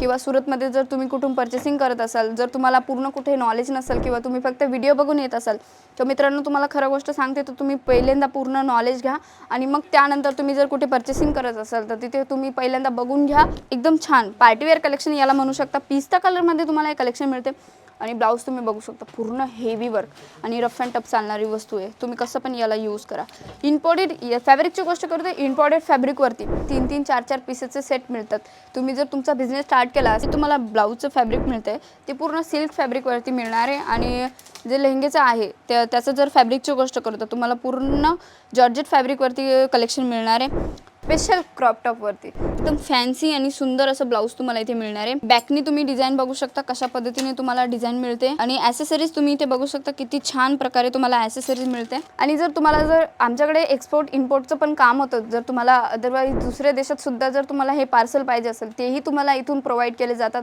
किंवा सुरतमध्ये जर तुम्ही कुठून पर्चेसिंग करत असाल जर तुम्हाला पूर्ण कुठे नॉलेज नसेल किंवा तुम्ही फक्त व्हिडिओ बघून येत असाल तर मित्रांनो तुम्हाला खरं गोष्ट सांगते तर तुम्ही पहिल्यांदा पूर्ण नॉलेज घ्या आणि मग त्यानंतर तुम्ही जर कुठे पर्चेसिंग करत असाल तर तिथे तुम्ही पहिल्यांदा बघून घ्या. एकदम छान. पार्टीवेअर कलेक्शन याला म्हणू शकता. पिस्ता कलरमध्ये तुम्हाला हे कलेक्शन मिळते. आणि ब्लाऊज तुम्ही बघू शकता. पूर्ण हेवी वर्क आणि रफ अँड टफ चालणारी वस्तू आहे. तुम्ही कसं पण याला यूज करा. इम्पॉर्टेड फॅब्रिकची गोष्ट करतो. इम्पॉर्टेड फॅब्रिकवरती तीन तीन चार चार पीसेसचे सेट मिळतात. तुम्ही जर तुमचा बिझनेस स्टार्ट केला असे तुम्हाला ब्लाऊजचं फॅब्रिक मिळतं आहे ते पूर्ण सिल्क फॅब्रिकवरती मिळणार आहे आणि जे लेहंगेचं आहे त्या त्याचं जर फॅब्रिकची गोष्ट करतो तुम्हाला पूर्ण जॉर्जेट फॅब्रिकवरती कलेक्शन मिळणार आहे. स्पेशल क्रॉप टॉपवरती एकदम फॅन्सी आणि सुंदर असं ब्लाऊज तुम्हाला इथे मिळणार आहे. बॅकनी तुम्ही डिझाईन बघू शकता कशा पद्धतीने तुम्हाला डिझाईन मिळते. आणि ॲसेसरीज तुम्ही इथे बघू शकता किती छान प्रकारे तुम्हाला ॲसेसरीज मिळते. आणि जर तुम्हाला जर आमच्याकडे एक्सपोर्ट इम्पोर्टचं पण काम होतं जर तुम्हाला अदरवाईज दुसऱ्या देशात सुद्धा जर तुम्हाला हे पार्सल पाहिजे असेल तेही तुम्हाला इथून प्रोव्हाइड केले जातात.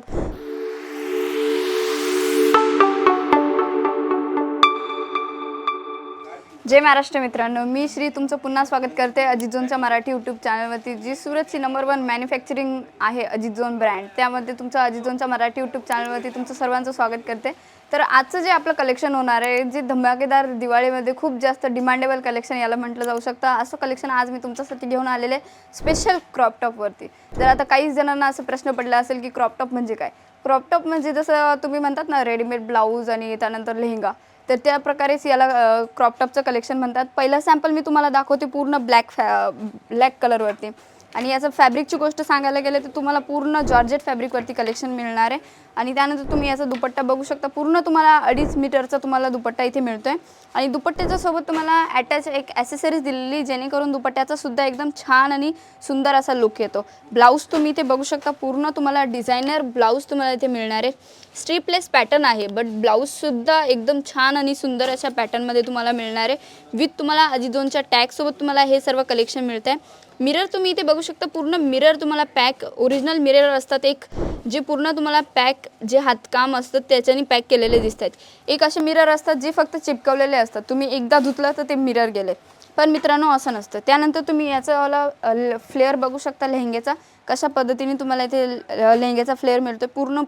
जय महाराष्ट्र मित्रांनो मी श्री तुमचं पुन्हा स्वागत करते अजितझोनच्या मराठी यूट्यूब चॅनलवरती जी सुरतची नंबर वन मॅन्युफॅक्चरिंग आहे अजितझोन ब्रँड त्यामध्ये तुमचं अजितझोनच्या मराठी यूट्यूब चॅनलवरती तुमचं सर्वांचं स्वागत करते. तर आजचं जे आपलं कलेक्शन होणार आहे जे धमाकेदार दिवाळीमध्ये खूप जास्त डिमांडेबल कलेक्शन याला म्हटलं जाऊ शकतं असं कलेक्शन आज मी तुमच्यासाठी घेऊन आलेले स्पेशल क्रॉपटॉपवरती जर आता काही जणांना असं प्रश्न पडला असेल की क्रॉपटॉप म्हणजे काय? क्रॉपटॉप म्हणजे जसं तुम्ही म्हणतात ना रेडीमेड ब्लाऊज आणि त्यानंतर लेहंगा. तर त्या प्रकारेच याला क्रॉपटॉपचं कलेक्शन म्हणतात. पहिलं सॅम्पल मी तुम्हाला दाखवते पूर्ण ब्लॅक फॅ ब्लॅक कलरवरती आणि याचं फॅब्रिकची गोष्ट सांगायला गेलं तर तुम्हाला पूर्ण जॉर्जेट फॅब्रिकवरती कलेक्शन मिळणार आहे. आणि त्यानंतर तुम्ही याचा दुपट्टा बघू शकता. पूर्ण तुम्हाला अडीच मीटरचा तुम्हाला दुपट्टा इथे मिळतो आहे आणि दुपट्ट्याच्या सोबत तुम्हाला अटॅच एक ॲसेसरीज दिलेली जेणेकरून दुपट्ट्याचा सुद्धा एकदम छान आणि सुंदर असा लुक येतो. ब्लाऊज तुम्ही इथे बघू शकता. पूर्ण तुम्हाला डिझायनर ब्लाऊज तुम्हाला इथे मिळणार आहे. स्ट्रीपलेस पॅटर्न आहे बट ब्लाऊजसुद्धा एकदम छान आणि सुंदर अशा पॅटर्नमध्ये तुम्हाला मिळणार आहे. विथ तुम्हाला अजिझोनच्या टॅगसोबत तुम्हाला हे सर्व कलेक्शन मिळतं आहे मिरर तुम्ही इथे बघू शकता पूर्ण मिरर तुम्हाला पॅक ओरिजिनल मिरर असतात एक जे पूर्ण तुम्हाला पॅक जे हातकाम असतं त्याच्याने पॅक केलेले दिसत आहेत एक असे मिरर असतात जे फक्त चिपकवलेले असतात. तुम्ही एकदा धुतलं तर ते मिरर गेले. पण मित्रांनो असं नसतं. त्यानंतर तुम्ही याचावाला फ्लेअर बघू शकता लेहंग्याचा. कशा पद्धतीने तुम्हाला इथे अ, लेहंग्याचा फ्लेअर मिळतो पूर्ण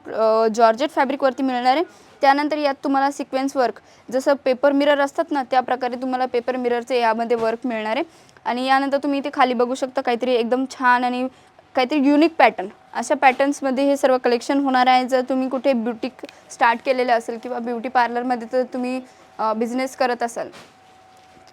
जॉर्जेट फॅब्रिकवरती मिळणार आहे. त्यानंतर यात तुम्हाला सिक्वेन्स वर्क जसं पेपर मिरर असतात ना त्या प्रकारे तुम्हाला पेपर मिररचे यामध्ये वर्क मिळणार आहे. आणि यानंतर तुम्ही इथे खाली बघू शकता काहीतरी एकदम छान आणि काहीतरी युनिक पॅटर्न अशा पॅटर्न्समध्ये हे सर्व कलेक्शन होणार आहे. जर तुम्ही कुठे ब्युटिक स्टार्ट केलेलं असेल किंवा ब्युटी पार्लरमध्ये तर तुम्ही बिझनेस करत असाल.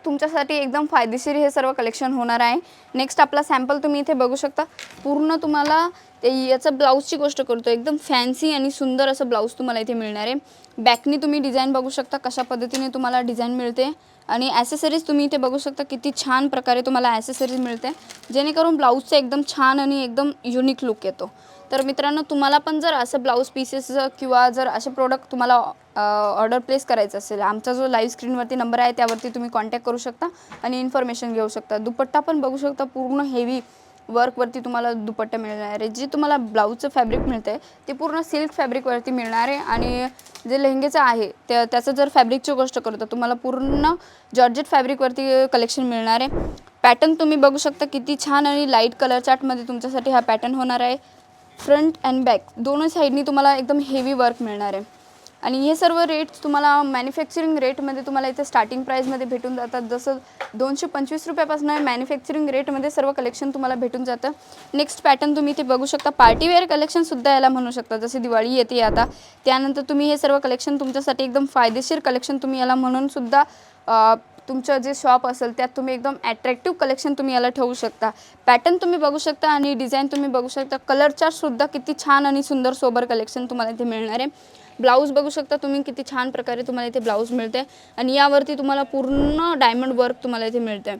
तुमच्यासाठी एकदम फायदेशीर हे सर्व कलेक्शन होणार आहे. नेक्स्ट आपला सॅम्पल तुम्ही इथे बघू शकता. पूर्ण तुम्हाला ते याचं ब्लाऊजची गोष्ट करतो. एकदम फॅन्सी आणि सुंदर असं ब्लाऊज तुम्हाला इथे मिळणार आहे. बॅकनी तुम्ही डिझाईन बघू शकता कशा पद्धतीने तुम्हाला डिझाईन मिळते. आणि ॲसेसरीज तुम्ही इथे बघू शकता किती छान प्रकारे तुम्हाला ॲसेसरीज मिळते. जेणेकरून ब्लाऊजचं एकदम छान आणि एकदम युनिक लुक येतो. तर मित्रांनो तुम्हाला पण जर असं ब्लाऊज पीसेस किंवा जर असे प्रोडक्ट तुम्हाला ऑर्डर प्लेस करायचं असेल आमचा जो लाईव्ह स्क्रीनवरती नंबर आहे त्यावरती तुम्ही कॉन्टॅक्ट करू शकता आणि इन्फॉर्मेशन घेऊ शकता. दुपट्टा पण बघू शकता पूर्ण हेवी वर्कवरती तुम्हाला दुपट्टा मिळणार आहे. जे तुम्हाला ब्लाऊजचं फॅब्रिक मिळतं आहे ते पूर्ण सिल्क फॅब्रिकवरती मिळणार आहे आणि जे लेहंगेचं आहे त्या त्याचं जर फॅब्रिकची गोष्ट करतो तुम्हाला पूर्ण जॉर्जेट फॅब्रिकवरती कलेक्शन मिळणार आहे. पॅटर्न तुम्ही बघू शकता किती छान आणि लाइट कलर चार्टमध्ये तुमच्यासाठी हा पॅटर्न होणार आहे. फ्रंट अँड बॅक दोनच साईडनी तुम्हाला एकदम हेवी वर्क मिळणार आहे. आणि हे सर्व रेट्स तुम्हाला मॅन्युफॅक्चरिंग रेटमध्ये तुम्हाला इथे स्टार्टिंग प्राईजमध्ये भेटून जातात. जसं दोनशे पंचवीस रुपयापासून मॅन्युफॅक्चरिंग रेटमध्ये सर्व कलेक्शन तुम्हाला भेटून जातं. नेक्स्ट पॅटर्न तुम्ही इथे बघू शकता. पार्टीवेअर कलेक्शनसुद्धा याला म्हणू शकता. जसे दिवाळी येते आता त्यानंतर तुम्ही हे सर्व कलेक्शन तुमच्यासाठी एकदम फायदेशीर कलेक्शन तुम्ही याला म्हणूनसुद्धा तुमचं जे शॉप असेल त्यात तुम्ही एकदम ॲट्रॅक्टिव्ह कलेक्शन तुम्ही याला ठेवू शकता. पॅटर्न तुम्ही बघू शकता आणि डिझाईन तुम्ही बघू शकता. कलर सुद्धा किती छान आणि सुंदर सोबर कलेक्शन तुम्हाला इथे मिळणार आहे. ब्लाऊज बघू शकता तुम्ही किती छान प्रकारे तुम्हाला इथे ब्लाऊज मिळते आणि यावरती तुम्हाला पूर्ण डायमंड वर्क तुम्हाला इथे मिळते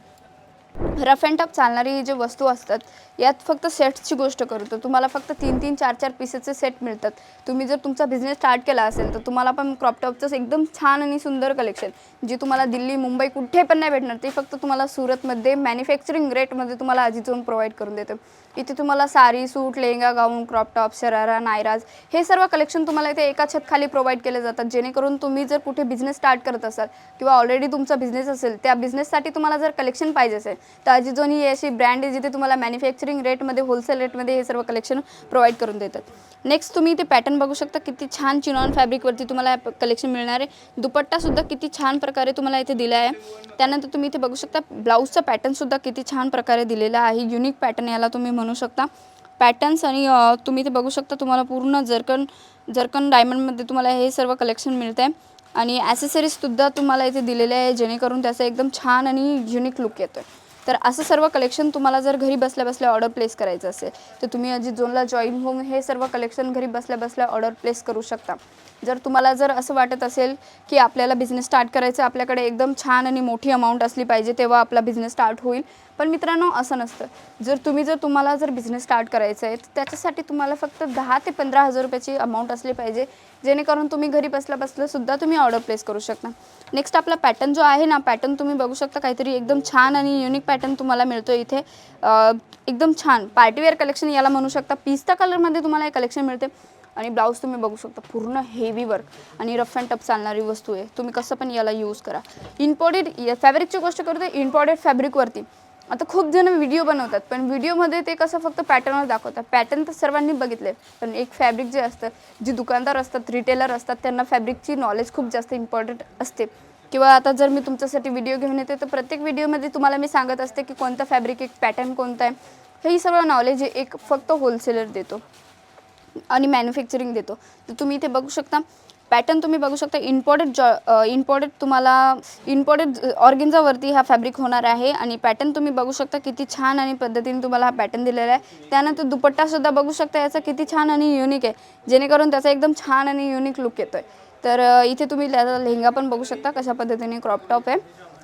रफ अँड टफ चालणारी जे वस्तू असतात यात फक्त सेट्सची गोष्ट करतो तुम्हाला फक्त तीन तीन चार चार पीसेसचे सेट मिळतात. तुम्ही जर तुमचा बिझनेस स्टार्ट केला असेल तर तुम्हाला पण क्रॉपटॉपचं एकदम छान आणि सुंदर कलेक्शन जे तुम्हाला दिल्ली मुंबई कुठे पण नाही भेटणार ते फक्त तुम्हाला सुरतमध्ये मॅन्युफॅक्चरिंग रेटमध्ये तुम्हाला अजिजोन प्रोव्हाइड करून देतं. इथे तुम्हाला sari suit lehenga gown crop top sharara नायराज हे सर्व कलेक्शन तुम्हाला इथे एका छतखाली प्रोव्हाइड केले जातात. जेणेकरून तुम्ही जर कुठे बिझनेस स्टार्ट करत असाल किंवा ऑलरेडी तुमचा बिझनेस असेल त्या बिझनेससाठी तुम्हाला जर कलेक्शन पाहिजे असेल तर अजिझोन ही अशी ब्रँड आहे जिथे तुम्हाला मॅन्युफॅक्चरिंग रेटमध्ये होलसेल रेटमध्ये हे सर्व कलेक्शन प्रोव्हाइड करून देतात. नेक्स्ट तुम्ही इथे पॅटर्न बघू शकता किती छान चिनॉन फॅब्रिकवरती तुम्हाला कलेक्शन मिळणार आहे. दुपट्टासुद्धा किती छान प्रकारे तुम्हाला इथे दिला आहे. त्यानंतर तुम्ही इथे बघू शकता ब्लाऊजचा पॅटर्नसुद्धा किती छान प्रकारे दिलेला आहे. युनिक पॅटर्न याला तुम्ही म्हणू शकता. पॅटर्न्स आणि तुम्ही इथे बघू शकता तुम्हाला पूर्ण जरकन जरकन डायमंडमध्ये तुम्हाला हे सर्व कलेक्शन मिळतं आहे आणि ॲसेसरीजसुद्धा तुम्हाला इथे दिलेले आहे जेणेकरून त्याचा एकदम छान आणि युनिक लुक येतो आहे तर असं सर्व कलेक्शन तुम्हाला जर घरी बसल्या बसल्या ऑर्डर प्लेस करायचं असेल तर तुम्ही अजित झोनला जॉईन होऊन हे सर्व कलेक्शन घरी बसल्या बसल्या ऑर्डर प्लेस करू शकता. जर तुम्हाला जर असं वाटत असेल की आपल्याला बिझनेस स्टार्ट करायचं आपल्याकडे एकदम छान आणि मोठी अमाऊंट असली पाहिजे तेव्हा आपला बिझनेस स्टार्ट होईल. पण मित्रांनो असं नसतं. जर तुम्ही जर तुम्हाला जर बिझनेस स्टार्ट करायचा आहे तर त्याच्यासाठी तुम्हाला फक्त दहा ते पंधरा हजार रुपयाची अमाऊंट असली पाहिजे जेणेकरून तुम्ही घरी बसल्या बसल्या सुद्धा तुम्ही ऑर्डर प्लेस करू शकता. नेक्स्ट आपला पॅटर्न जो आहे ना पॅटर्न तुम्ही बघू शकता काहीतरी एकदम छान आणि युनिक पॅटर्न तुम्हाला मिळतो इथे. एकदम छान. पार्टीवेअर कलेक्शन याला म्हणू शकता. पिस्ता कलरमध्ये तुम्हाला हे कलेक्शन मिळते. आणि ब्लाऊज तुम्ही बघू शकता. पूर्ण हेवी वर्क आणि रफ अँड टफ चालणारी वस्तू आहे. तुम्ही कसं पण याला यूज करा. इम्पॉर्टेड फॅब्रिकची गोष्ट करतो इम्पॉर्टेड फॅब्रिकवरती आता खूप जण व्हिडिओ बनवतात पण व्हिडिओमध्ये ते कसं फक्त पॅटर्नवर दाखवतात. पॅटर्न तर सर्वांनी बघितले पण एक फॅब्रिक जे असतं जे दुकानदार असतात रिटेलर असतात त्यांना फॅब्रिकची नॉलेज खूप जास्त इम्पॉर्टंट असते. किंवा आता जर मी तुमच्यासाठी व्हिडिओ घेऊन येते तर प्रत्येक व्हिडिओमध्ये तुम्हाला मी सांगत असते की कोणतं फॅब्रिक एक पॅटर्न कोणतं आहे. हे सर्व नॉलेज एक फक्त होलसेलर देतो आणि मॅन्युफॅक्चरिंग देतो. तर तुम्ही इथे बघू शकता पॅटर्न तुम्ही बघू शकता इम्पॉर्टेड जॉ इम्पॉर्टेड तुम्हाला इम्पॉर्टेड ऑर्गेन्झावरती हा फॅब्रिक होणार आहे आणि पॅटर्न तुम्ही बघू शकता किती छान आणि पद्धतीने तुम्हाला हा पॅटर्न दिलेला आहे. त्यानंतर दुपट्टासुद्धा बघू शकता याचा किती छान आणि युनिक आहे. जेणेकरून त्याचा एकदम छान आणि युनिक लुक येतो आहे तर इथे तुम्ही त्याचा लेहंगा पण बघू शकता कशा पद्धतीने क्रॉप टॉप आहे.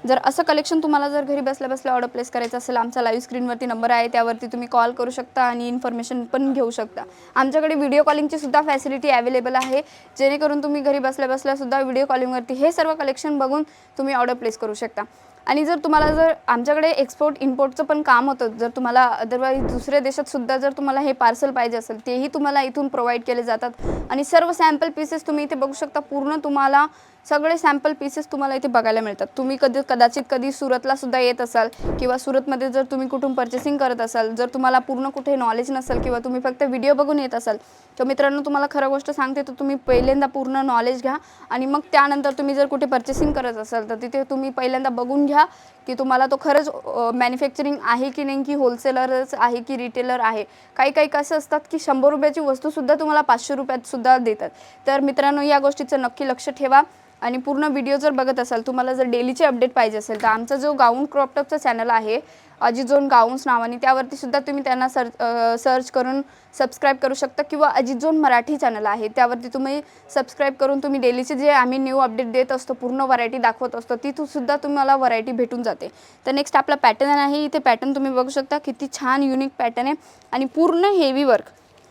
जर असं कलेक्शन तुम्हाला जर घरी बसल्या बसल्या ऑर्डर प्लेस करायचं असेल आमचा लाईव्ह स्क्रीनवरती नंबर आहे त्यावरती तुम्ही कॉल करू शकता आणि इन्फॉर्मेशन पण घेऊ शकता. आमच्याकडे व्हिडिओ कॉलिंगची सुद्धा फॅसिलिटी अवेलेबल आहे. जेणेकरून तुम्ही घरी बसल्या बसल्या सुद्धा व्हिडिओ कॉलिंगवरती हे सर्व कलेक्शन बघून तुम्ही ऑर्डर प्लेस करू शकता. आणि जर तुम्हाला जर आमच्याकडे एक्सपोर्ट इम्पोर्टचं पण काम होतं जर तुम्हाला अदरवाईज दुसऱ्या देशात सुद्धा जर तुम्हाला हे पार्सल पाहिजे असेल तेही तुम्हाला इथून प्रोव्हाइड केले जातात. आणि सर्व सॅम्पल पीसेस तुम्ही इथे बघू शकता पूर्ण तुम्हाला सगळे सॅम्पल पीसेस तुम्हाला इथे बघायला मिळतात. तुम्ही कधी कदाचित कधी सुरतला सुद्धा येत असाल किंवा सुरतमध्ये जर तुम्ही कुठून पर्चेसिंग करत असाल जर तुम्हाला पूर्ण कुठे नॉलेज नसेल किंवा तुम्ही फक्त व्हिडिओ बघून येत असाल तर मित्रांनो तुम्हाला खरं गोष्ट सांगते तर तुम्ही पहिल्यांदा पूर्ण नॉलेज घ्या आणि मग त्यानंतर तुम्ही जर कुठे पर्चेसिंग करत असाल तर तिथे तुम्ही पहिल्यांदा बघून घ्या की तुम्हाला तो खरंच मॅन्युफॅक्चरिंग आहे की नाही की होलसेलरच आहे की रिटेलर आहे. काही काही कसं असतात की शंभर रुपयाची वस्तूसुद्धा तुम्हाला पाचशे रुपयात सुद्धा देतात. तर मित्रांनो या गोष्टीचं नक्की लक्ष ठेवा. आणि पूर्ण व्हिडिओ जर बघत असाल तुम्हाला जर डेलीचे अपडेट पाहिजे असेल तर आमचा जो गाऊन क्रॉपटॉपचा चॅनल आहे अजिझोन गाऊन्स नावाने त्यावरती सुद्धा तुम्ही त्यांना सर्च सर्च करून सबस्क्राईब करू शकता किंवा अजिझोन मराठी चॅनल आहे त्यावरती तुम्ही सबस्क्राईब करून तुम्ही डेलीचे जे आम्ही न्यू अपडेट देत असतो पूर्ण व्हरायटी दाखवत असतो तिथूनसुद्धा तुम्हाला व्हरायटी भेटून जाते. तर नेक्स्ट आपला पॅटर्न आहे इथे पॅटर्न तुम्ही बघू शकता किती छान युनिक पॅटर्न आहे आणि पूर्ण हेवी वर्क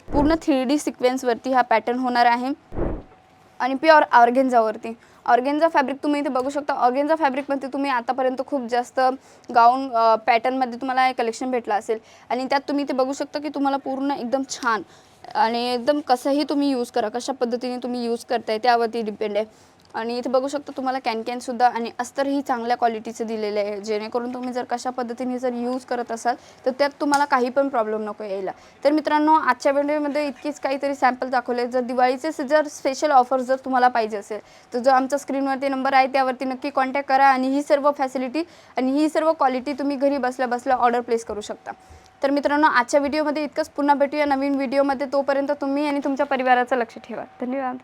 पूर्ण थ्री डी सिक्वेन्सवरती हा पॅटर्न होणार आहे. आणि प्युअर ऑर्गेन्झावरती ऑर्गेन्झा फॅब्रिक तुम्ही इथे बघू शकता. ऑर्गेन्झा फॅब्रिकमध्ये तुम्ही आतापर्यंत खूप जास्त गाऊन पॅटर्नमध्ये तुम्हाला हे कलेक्शन भेटलं असेल. आणि त्यात तुम्ही इथे बघू शकता की तुम्हाला पूर्ण एकदम छान आणि एकदम कसंही तुम्ही यूज करा कशा पद्धतीने तुम्ही यूज करताय त्यावरती डिपेंड आहे. आणि इथे बघू शकता तुम्हाला कॅन कॅनसुद्धा आणि अस्तरही चांगल्या क्वालिटीचं दिलेलं आहे. जेणेकरून तुम्ही जर कशा पद्धतीने जर यूज करत असाल तर त्यात तुम्हाला काही पण प्रॉब्लेम नको यायला. तर मित्रांनो आजच्या व्हिडिओमध्ये इतकीच काहीतरी सॅम्पल दाखवले जर दिवाळीचे जर स्पेशल ऑफर जर तुम्हाला पाहिजे असेल तर जो आमचा स्क्रीनवरती नंबर आहे त्यावरती नक्की कॉन्टॅक्ट करा आणि ही सर्व फॅसिलिटी आणि ही सर्व क्वालिटी तुम्ही घरी बसल्या बसल्या ऑर्डर प्लेस करू शकता. तर मित्रांनो आजच्या व्हिडिओमध्ये इतकंच. पुन्हा भेटूया नवीन व्हिडिओमध्ये तोपर्यंत तुम्ही आणि तुमच्या परिवाराचं लक्ष ठेवा. धन्यवाद.